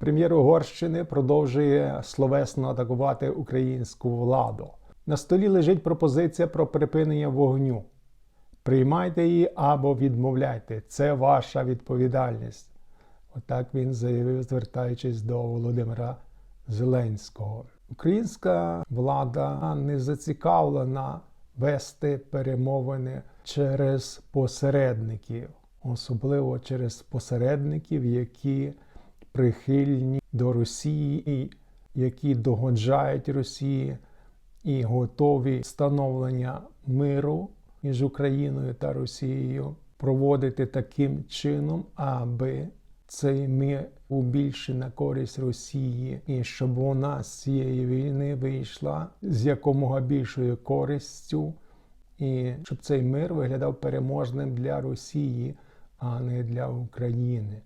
Прем'єр Угорщини продовжує словесно атакувати українську владу. На столі лежить пропозиція про припинення вогню. Приймайте її або відмовляйте. Це ваша відповідальність. Отак він заявив, звертаючись до Володимира Зеленського. Українська влада не зацікавлена вести перемовини через посередників, особливо через посередників, які прихильні до Росії, які догоджають Росії і готові встановлення миру між Україною та Росією проводити таким чином, аби цей мир був більше на користь Росії, і щоб вона з цієї війни вийшла з якомога більшою користю, і щоб цей мир виглядав переможним для Росії, а не для України.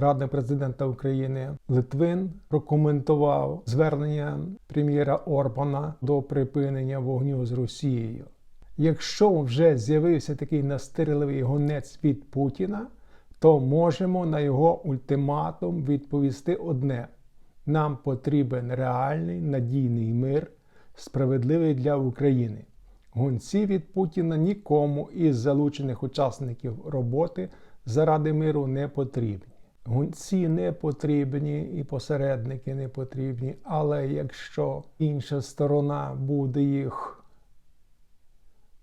Радник президента України Литвин прокоментував звернення прем'єра Орбана до припинення вогню з Росією. Якщо вже з'явився такий настирливий гонець від Путіна, то можемо на його ультиматум відповісти одне: нам потрібен реальний надійний мир, справедливий для України. Гонці від Путіна нікому із залучених учасників роботи заради миру не потрібні. Гонці не потрібні і посередники не потрібні, але якщо інша сторона буде їх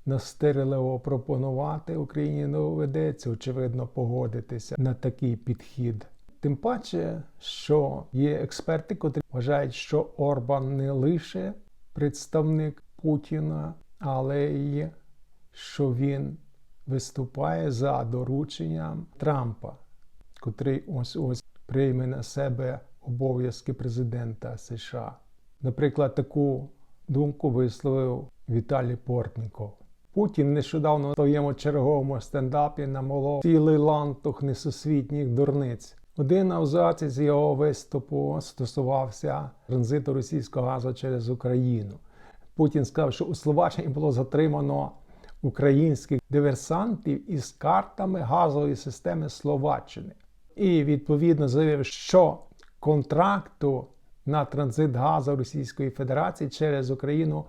настирливо пропонувати, Україні доведеться, очевидно, погодитися на такий підхід. Тим паче, що є експерти, котрі вважають, що Орбан не лише представник Путіна, але й що він виступає за дорученням Трампа, котрий ось ось прийме на себе обов'язки президента США. Наприклад, таку думку висловив Віталій Портніков. Путін нещодавно в своєму черговому стендапі намолов цілий лантух несусвітніх дурниць. Один абзац з його виступу стосувався транзиту російського газу через Україну. Путін сказав, що у Словаччині було затримано українських диверсантів із картами газової системи Словаччини. І відповідно заявив, що контракту на транзит газу Російської Федерації через Україну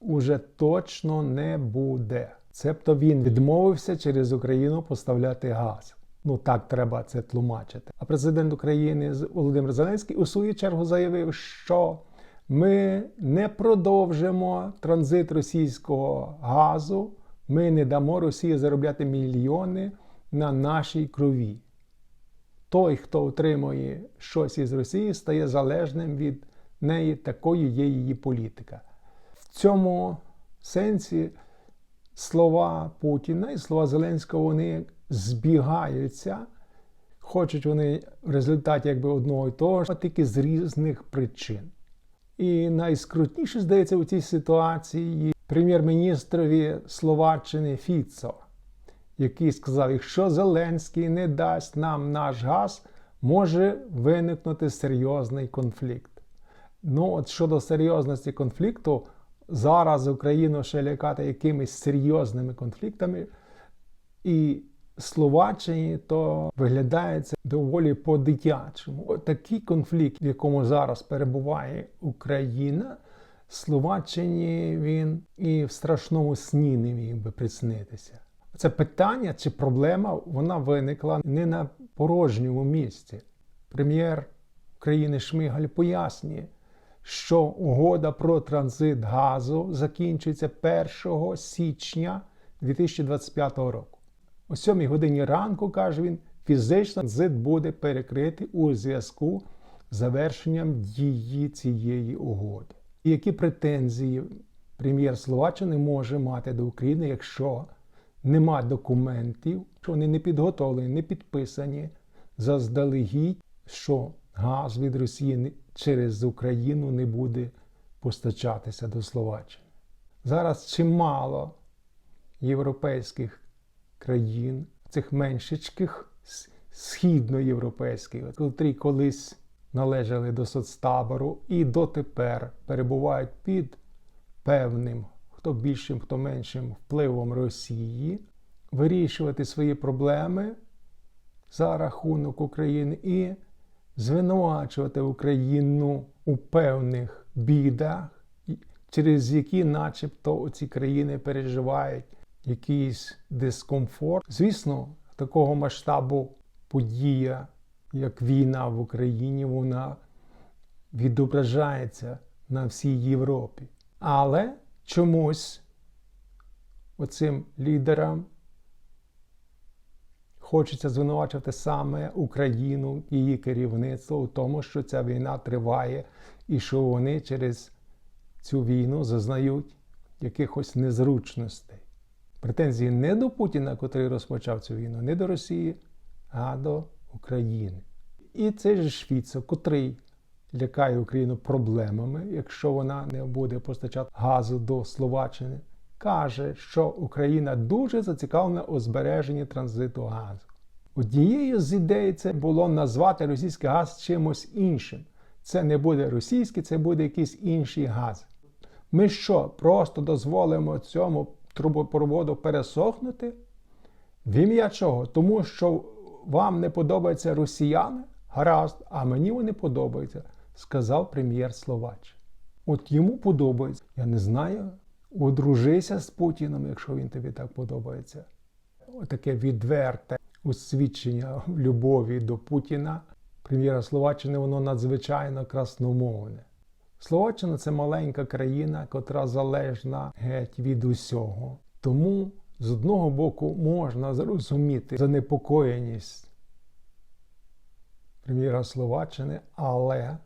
уже точно не буде. Цебто він відмовився через Україну поставляти газ. Ну так треба це тлумачити. А президент України Володимир Зеленський у свою чергу заявив, що ми не продовжимо транзит російського газу, ми не дамо Росії заробляти мільйони на нашій крові. Той, хто отримує щось із Росії, стає залежним від неї, такою є її політика. В цьому сенсі слова Путіна і слова Зеленського вони збігаються. Хочуть вони в результаті якби одного і того а тільки з різних причин. І найскрутніше, здається, у цій ситуації прем'єр-міністрові Словаччини Фіцо, який сказав: якщо Зеленський не дасть нам наш газ, може виникнути серйозний конфлікт. Ну, от щодо серйозності конфлікту, зараз Україну ще лякати якимись серйозними конфліктами, і Словаччині то виглядає це доволі по-дитячому. Такий конфлікт, в якому зараз перебуває Україна, Словаччині він і в страшному сні не міг би приснитися. Це питання чи проблема вона виникла не на порожньому місці. Прем'єр України Шмигаль пояснює, що угода про транзит газу закінчується 1 січня 2025 року. О 7 годині ранку, каже він, фізично транзит буде перекритий у зв'язку з завершенням дії цієї угоди. І які претензії прем'єр Словаччини може мати до України, якщо нема документів, що вони не підготовлені, не підписані заздалегідь, що газ від Росії через Україну не буде постачатися до Словаччини. Зараз чимало європейських країн, цих меншечких східноєвропейських, котрі колись належали до соцтабору і дотепер перебувають під певним, хто більшим, хто меншим впливом Росії, вирішувати свої проблеми за рахунок України і звинувачувати Україну у певних бідах, через які, начебто, ці країни переживають якийсь дискомфорт. Звісно, такого масштабу подія, як війна в Україні, вона відображається на всій Європі. Але чомусь оцим лідерам хочеться звинувачувати саме Україну, її керівництво у тому, що ця війна триває, і що вони через цю війну зазнають якихось незручностей. Претензії не до Путіна, котрий розпочав цю війну, не до Росії, а до України. І цей же Швіцо, котрий лякає Україну проблемами, якщо вона не буде постачати газу до Словаччини, каже, що Україна дуже зацікавлена у збереженні транзиту газу. Однією з ідей це було назвати російський газ чимось іншим. Це не буде російський, це буде якийсь інший газ. Ми що, просто дозволимо цьому трубопроводу пересохнути? В ім'я чого? Тому що вам не подобаються росіяни? Гаразд, а мені вони подобаються, сказав прем'єр Словаччини. От йому подобається. Я не знаю. Одружися з Путіном, якщо він тобі так подобається. Таке відверте освідчення любові до Путіна. Прем'єра Словаччини, воно надзвичайно красномовне. Словаччина це маленька країна, котра залежна геть від усього. Тому з одного боку можна зрозуміти занепокоєність прем'єра Словаччини, але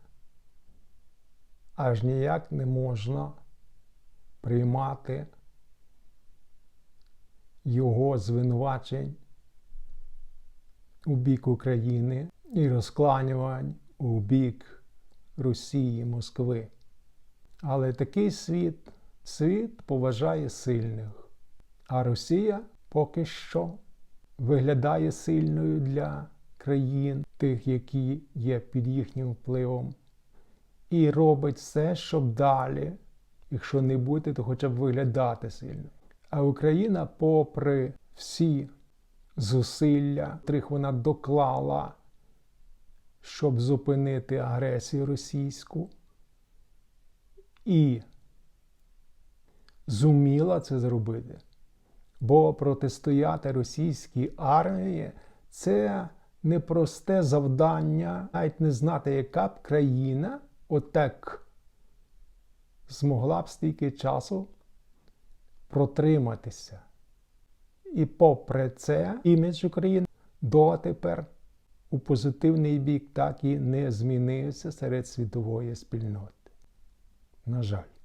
аж ніяк не можна приймати його звинувачень у бік України і розкланювань у бік Росії, Москви. Але такий світ, світ поважає сильних, а Росія поки що виглядає сильною для країн, тих, які є під їхнім впливом, і робить все, щоб далі, якщо не бути, то хоча б виглядати сильно. А Україна, попри всі зусилля, котрих вона доклала, щоб зупинити агресію російську, і зуміла це зробити. Бо протистояти російській армії це непросте завдання, навіть не знати, яка б країна отак змогла б стільки часу протриматися. І попри це, імідж України дотепер у позитивний бік так і не змінився серед світової спільноти. На жаль.